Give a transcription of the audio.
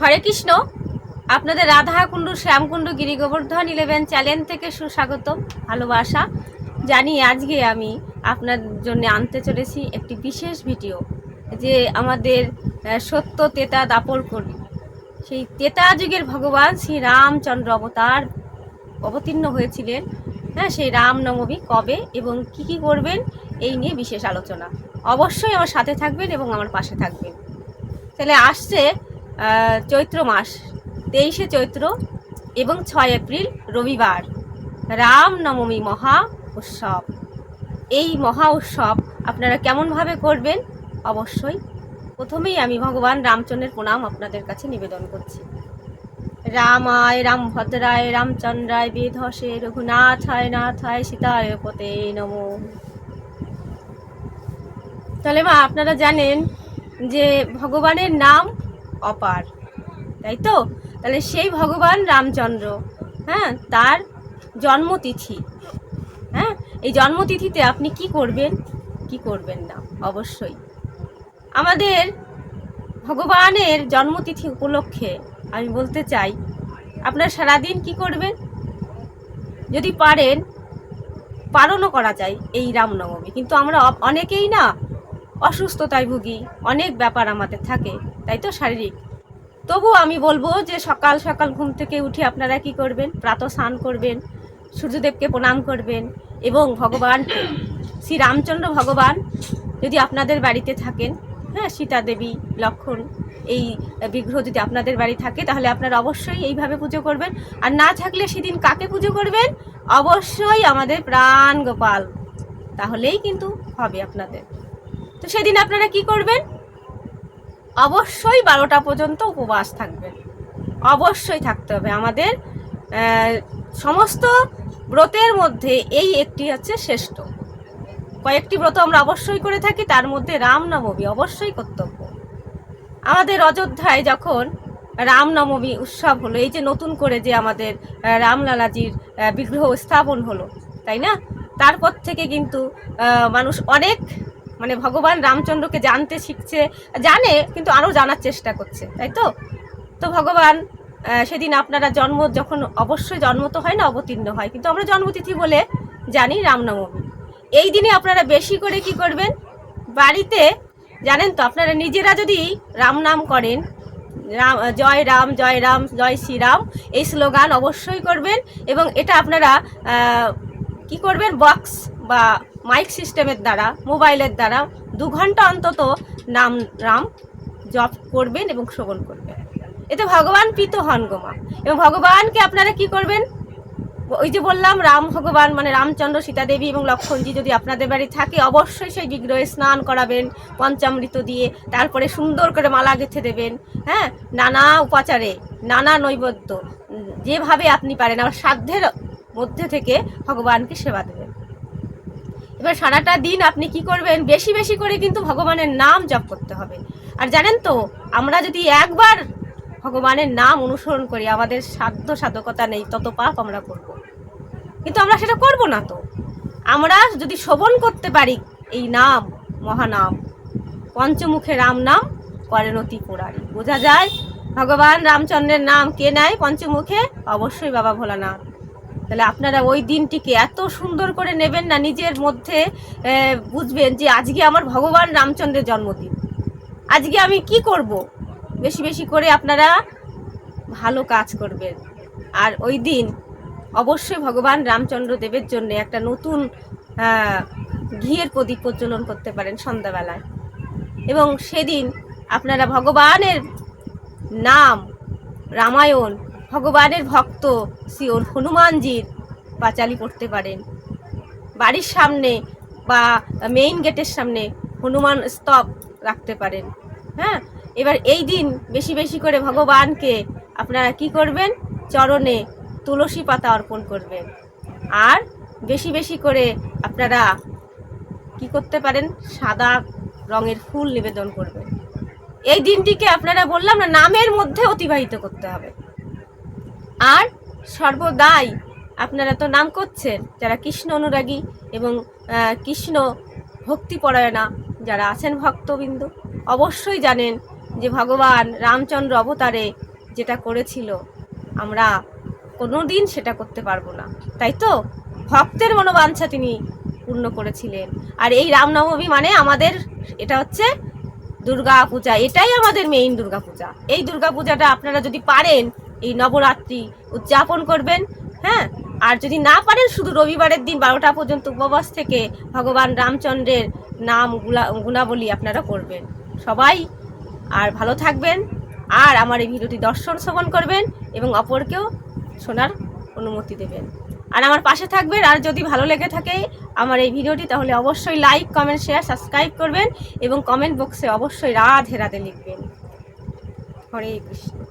হরে কৃষ্ণ। আপনাদের Radha Radhakund, Shyamkund Giri Govardhan eleven channel থেকে সুস্বাগতম, ভালোবাসা জানি আজকে আমি আপনার জন্য আনতে চলেছি একটি বিশেষ ভিডিও যে আমাদের সত্য তেতা দাপর করি। সেই তেতা যুগের ভগবান শ্রী রামচন্দ্র অবতার অবতীর্ণ হয়েছিলেন। হ্যাঁ সেই রামনবমী কবে এবং কি কি করবেন এই নিয়ে বিশেষ আলোচনা। অবশ্যই আমার সাথে থাকবেন এবং আমার পাশে থাকবেন। তাহলে আসছে চৈত্র মাস, তেইশে চৈত্র এবং ছয় এপ্রিল, রবিবার। রামনবমী মহা উৎসব। এই মহা উৎসব আপনারা কেমনভাবে করবেন? অবশ্যই প্রথমেই আমি ভগবান রামচন্দ্রের প্রণাম আপনাদের কাছে নিবেদন করছি। রামায় রামভদ্রায় রামচন্দ্রায় বেধসে রঘুনাথায় নাথায় সীতায় পতে নমো। তাহলে মা, আপনারা জানেন যে ভগবানের নাম অপার, তাই তো? তাহলে সেই ভগবান রামচন্দ্র হ্যাঁ তার জন্মতিথি হ্যাঁ? এই জন্মতিথিতে আপনি কি করবেন? কি করবেন না, অবশ্যই। আমাদের ভগবানের জন্মতিথি উপলক্ষে আমি বলতে চাই, আপনারা সারাদিন কি করবেন? যদি পারেন, পালনও করা যায় এই রামনবমী। কিন্তু আমরা অনেকেই না অসুস্থতায় ভুগি, অনেক ব্যাপার আমাদের থাকে, তাই তো শারীরিক? তবু আমি বলব যে সকাল সকাল ঘুম থেকে উঠে আপনারা কি করবেন? প্রাত স্নান করবেন, সূর্যদেবকে প্রণাম করবেন এবং ভগবানকে শ্রী রামচন্দ্র ভগবান যদি আপনাদের বাড়িতে থাকেন হ্যাঁ সীতা দেবী, লক্ষণ, এই বিগ্রহ যদি আপনাদের বাড়ি থাকে, তাহলে আপনারা অবশ্যই এইভাবে পুজো করবেন। আর না থাকলে সেদিন কাকে পুজো করবেন? অবশ্যই আমাদের প্রাণ গোপাল। তাহলেই কিন্তু হবে আপনাদের। তো সেদিন আপনারা কি করবেন? অবশ্যই বারোটা পর্যন্ত উপবাস থাকবেন। অবশ্যই থাকতে হবে। আমাদের সমস্ত ব্রতের মধ্যে এই একটি হচ্ছে শ্রেষ্ঠ। কয়েকটি ব্রত আমরা অবশ্যই করে থাকি, তার মধ্যে রামনবমী অবশ্যই কর্তব্য। আমাদের অযোধ্যায় যখন রামনবমী উৎসব হলো, এই যে নতুন করে যে আমাদের রামলালাজির বিগ্রহ স্থাপন হলো, তাই না? তারপর থেকে কিন্তু মানুষ অনেক মানে ভগবান রামচন্দ্রকে জানতে শিখছে, জানে, কিন্তু আরও জানার চেষ্টা করছে, তাই তো? তো ভগবান সেদিন আপনারা জন্ম, যখন অবশ্যই জন্ম তো হয় না, অবতীর্ণ হয়, কিন্তু আমরা জন্মতিথি বলে জানি রামনবমী এই দিনে আপনারা বেশি করে কি করবেন? বাড়িতে, জানেন তো, আপনারা নিজেরা যদি রাম নাম করেন, রাম, জয় রাম জয় রাম, জয় শ্রীরাম, এই স্লোগান অবশ্যই করবেন এবং এটা আপনারা কি করবেন? বক্স বা মাইক সিস্টেমের দ্বারা মোবাইলের দ্বারা দু ঘণ্টা অন্তত নাম রাম জপ করবেন এবং শ্রবণ করবেন। এতে ভগবান প্রীত হন গোমা এবং ভগবানকে আপনারা কি করবেন? ওই যে বললাম, রাম ভগবান মানে রামচন্দ্র সীতা দেবী এবং লক্ষ্মণজি যদি আপনাদের বাড়ি থাকে, অবশ্যই সেই বিগ্রহে স্নান করাবেন, পঞ্চামৃত দিয়ে, তারপরে সুন্দর করে মালা গেঁথে দেবেন হ্যাঁ? নানা উপাচারে, নানা নৈবেদ্য যেভাবে আপনি পারেন। আর সাধ্যের মধ্যে থেকে ভগবানকে সেবা দেবেন। এবার সারাটা দিন আপনি কি করবেন? বেশি বেশি করে কিন্তু ভগবানের নাম জপ করতে হবে। আর জানেন তো, আমরা যদি একবার ভগবানের নাম অনুসরণ করি, আমাদের সাধ্য সাধকতা নেই, তত পাপ আমরা করব। কিন্তু আমরা সেটা করব না তো। আমরা যদি শোভন করতে পারি, এই নাম, মহানাম, পঞ্চমুখে রাম নাম, করেন অতি পুরারি বোঝা যায়, ভগবান রামচন্দ্রের নাম কে নেয় পঞ্চমুখে? অবশ্যই বাবা ভোলানাথ। তাহলে আপনারা ওই দিনটিকে এত সুন্দর করে নেবেন না, নিজের মধ্যে বুঝবেন যে আজকে আমার ভগবান রামচন্দ্রের জন্মদিন। আজকে আমি কি করব? বেশি বেশি করে আপনারা ভালো কাজ করবেন। আর ওই দিন অবশ্যই ভগবান রামচন্দ্র দেবের জন্য একটা নতুন ঘিয়ের প্রদীপ প্রজ্বলন করতে পারেন সন্ধ্যাবেলায়। এবং সেদিন আপনারা ভগবানের নাম রামায়ণ ভগবানের ভক্ত শ্রী হনুমানজির পাঁচালি করতে পারেন। বাড়ির সামনে বা মেইন গেটের সামনে হনুমান স্তব রাখতে পারেন। হ্যাঁ? এবার এই দিন বেশি বেশি করে ভগবানকে আপনারা কি করবেন? চরণে তুলসী পাতা অর্পণ করবেন। আর বেশি বেশি করে আপনারা কি করতে পারেন? সাদা রঙের ফুল নিবেদন করবেন। এই দিনটিকে আপনারা বললাম না, নামের মধ্যে অতিবাহিত করতে হবে। আর সর্বদাই আপনারা তো নাম করছেন, যারা কৃষ্ণ অনুরাগী এবং কৃষ্ণ ভক্তিপরায়ণা যারা আছেন ভক্তবিন্দু, অবশ্যই জানেন যে ভগবান রামচন্দ্র অবতারে যেটা করেছিল, আমরা কোনো দিন সেটা করতে পারব না। তাই তো? ভক্তের মনোবাঞ্ছা তিনি পূর্ণ করেছিলেন। আর এই রামনবমী মানে আমাদের, এটা হচ্ছে দুর্গা পূজা এটাই আমাদের মেইন দুর্গা পূজা এই দুর্গা পূজাটা আপনারা যদি পারেন এই নবরাত্রি উদযাপন করবেন হ্যাঁ? আর যদি না পারেন, শুধু রবিবারের দিন বারোটা পর্যন্ত উপবাস থেকে ভগবান রামচন্দ্রের নামগুলা, গুণাবলী আপনারা করবেন। সবাই আর ভালো থাকবেন, আর আমার এই ভিডিওটি দর্শন শ্রবণ করবেন এবং অপরকেও শোনার অনুমতি দেবেন। আর আমার পাশে থাকবেন, আর যদি ভালো লেগে থাকে আমার এই ভিডিওটি, তাহলে অবশ্যই লাইক, কমেন্ট, শেয়ার, সাবস্ক্রাইব করবেন এবং কমেন্ট বক্সে অবশ্যই রাধে রাধে লিখবেন। হরে কৃষ্ণ।